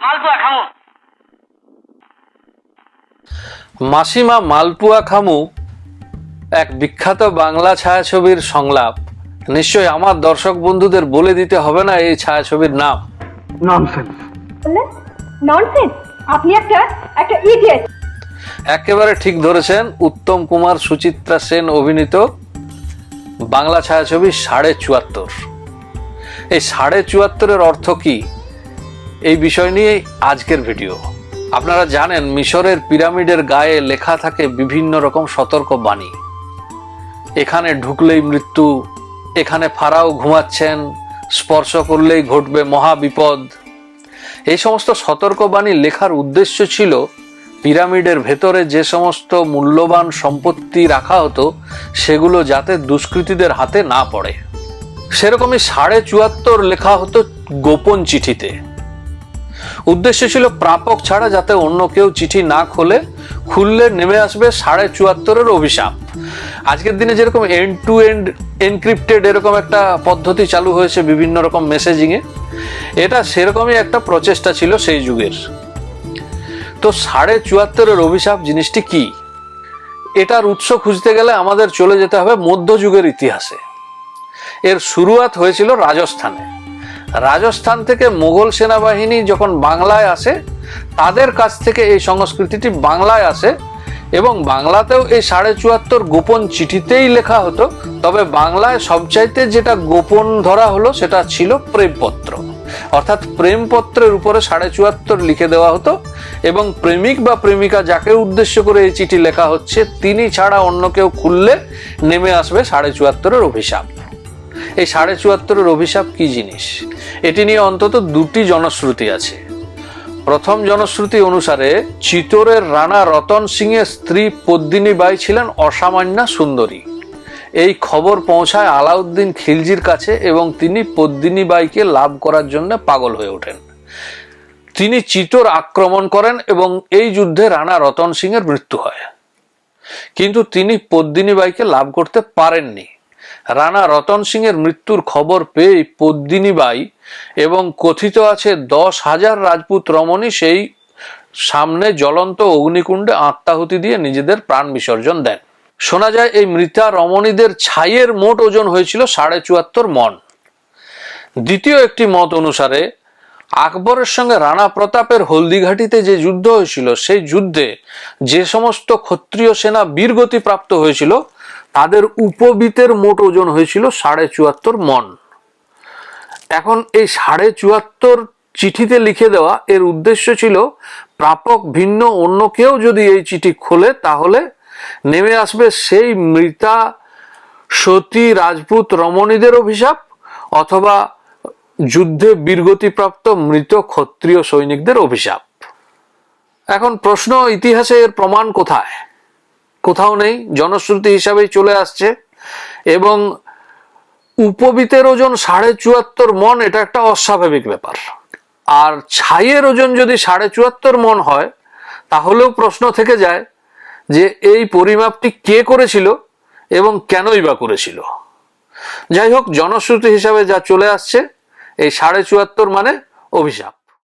মালপোয়া খামো। মাসিমা মালপুয়া খামু এক বিখ্যাত বাংলা ছায়াছবির সংলাপ। নিশ্চয়ই আমার দর্শক বন্ধুদের বলে দিতে হবে না এই ছায়াছবির নাম। ননসেন্স ননসেন্স আপনি একটা একটা ইডিয়েট একেবারে ঠিক ধরেছেন উত্তম কুমার সুচিত্রা সেন অভিনীত বাংলা ছায়াছবি সাড়ে চুয়াত্তর। এই সাড়ে চুয়াত্তরের অর্থ কি? এই বিষয় নিয়ে আজকের ভিডিও। আপনারা জানেন, মিশরের পিরামিডের গায়ে লেখা থাকে বিভিন্ন রকম সতর্ক বাণী। এখানে ঢুকলেই মৃত্যু, এখানে ফারাও ঘুমাচ্ছেন, স্পর্শ করলেই ঘটবে মহাবিপদ। এই সমস্ত সতর্কবাণী লেখার উদ্দেশ্য ছিল, পিরামিডের ভেতরে যে সমস্ত মূল্যবান সম্পত্তি রাখা হতো, সেগুলো যাতে দুষ্কৃতীদের হাতে না পড়ে। সেরকমই সাড়ে চুয়াত্তর লেখা হতো গোপন চিঠিতে। উদ্দেশ্য ছিল প্রাপক ছাড়া যাতে অন্য কেউ চিঠি না খোলে, খুললে নেমে আসবে সাড়ে চুয়াত্তরের অভিশাপ। আজকের দিনে যেরকম এন্ড টু এন্ড এনক্রিপ্টেড এরকম একটা পদ্ধতি চালু হয়েছে বিভিন্ন রকম মেসেজিংয়ে এটা সেরকমই একটা প্রচেষ্টা ছিল সেই যুগের। তো সাড়ে চুয়াত্তরের অভিশাপ জিনিসটি কি? এটার উৎস খুঁজতে গেলে আমাদের চলে যেতে হবে মধ্যযুগের ইতিহাসে। এর শুরুয়াত হয়েছিল রাজস্থানে। রাজস্থান থেকে মোগল সেনাবাহিনী যখন বাংলায় আসে, তাদের কাছ থেকে এই সংস্কৃতিটি বাংলায় আসে এবং বাংলাতেও এই সাড়ে চুয়াত্তর গোপন চিঠিতেই লেখা হতো। তবে বাংলায় সবচাইতে যেটা গোপন ধরা হলো, সেটা ছিল প্রেমপত্র। অর্থাৎ প্রেমপত্রের উপরে সাড়ে চুয়াত্তর লিখে দেওয়া হতো এবং প্রেমিক বা প্রেমিকা যাকে উদ্দেশ্য করে এই চিঠি লেখা হচ্ছে, তিনি ছাড়া অন্য কেউ খুললে নেমে আসবে সাড়ে চুয়াত্তরের অভিশাপ। এই সাড়ে চুয়াত্তরের অভিশাপ কি জিনিস? এটি নিয়ে অন্তত দুটি জনশ্রুতি আছে। প্রথম জনশ্রুতি অনুসারে চিতোরের রানা রতন সিং এর স্ত্রী পদ্মিনী বাই ছিলেন অসামান্যা সুন্দরী। এই খবর পৌঁছায় আলাউদ্দিন খিলজির কাছে এবং তিনি পদ্মিনী বাইকে লাভ করার জন্য পাগল হয়ে ওঠেন। তিনি চিতোর আক্রমণ করেন এবং এই যুদ্ধে রানা রতন সিং এর মৃত্যু হয়। কিন্তু তিনি পদ্মিনী বাইকে লাভ করতে পারেননি। রানা রতন সিং এর মৃত্যুর খবর পেয়ে পদ্মিনী বাই এবং কথিত আছে দশ হাজার রাজপুত রমণী সেই সামনে জ্বলন্ত অগ্নিকুণ্ডে আত্মাহুতি দিয়ে নিজেদের প্রাণ বিসর্জন দেন। শোনা যায়, এই মৃতা রমণীদের ছাইয়ের মোট ওজন হয়েছিল সাড়ে চুয়াত্তর মন। দ্বিতীয় একটি মত অনুসারে, আকবরের সঙ্গে রানা প্রতাপের হলদিঘাটিতে যে যুদ্ধ হয়েছিল, সেই যুদ্ধে যে সমস্ত ক্ষত্রিয় সেনা বীরগতি প্রাপ্ত হয়েছিল তাদের উপবিতের মোট ওজন হয়েছিল সাড়ে চুয়াত্তর মন। এখন এই সাড়ে চুয়াত্তর চিঠিতে লিখে দেওয়া, এর উদ্দেশ্য ছিল প্রাপক ভিন্ন, অন্য কেউ যদি এই চিঠি খোলে তাহলে নেমে আসবে সেই মৃতা সতী রাজপুত রমণীদের অভিশাপ অথবা যুদ্ধে বীরগতিপ্রাপ্ত মৃত ক্ষত্রিয় সৈনিকদের অভিশাপ। এখন প্রশ্ন, ইতিহাসে এর প্রমাণ কোথায়? কোথাও নেই, জনশ্রুতি হিসাবেই চলে আসছে। এবং উপবিতের ওজন সাড়ে চুয়াত্তর মন, এটা একটা অস্বাভাবিক ব্যাপার। আর ছাইয়ের ওজন যদি সাড়ে চুয়াত্তর মন হয়, তাহলেও প্রশ্ন থেকে যায় যে এই পরিমাপটি কে করেছিল এবং কেনই বা করেছিল। যাই হোক, জনশ্রুতি হিসাবে যা চলে আসছে, এই সাড়ে চুয়াত্তর মানে অভিশাপ।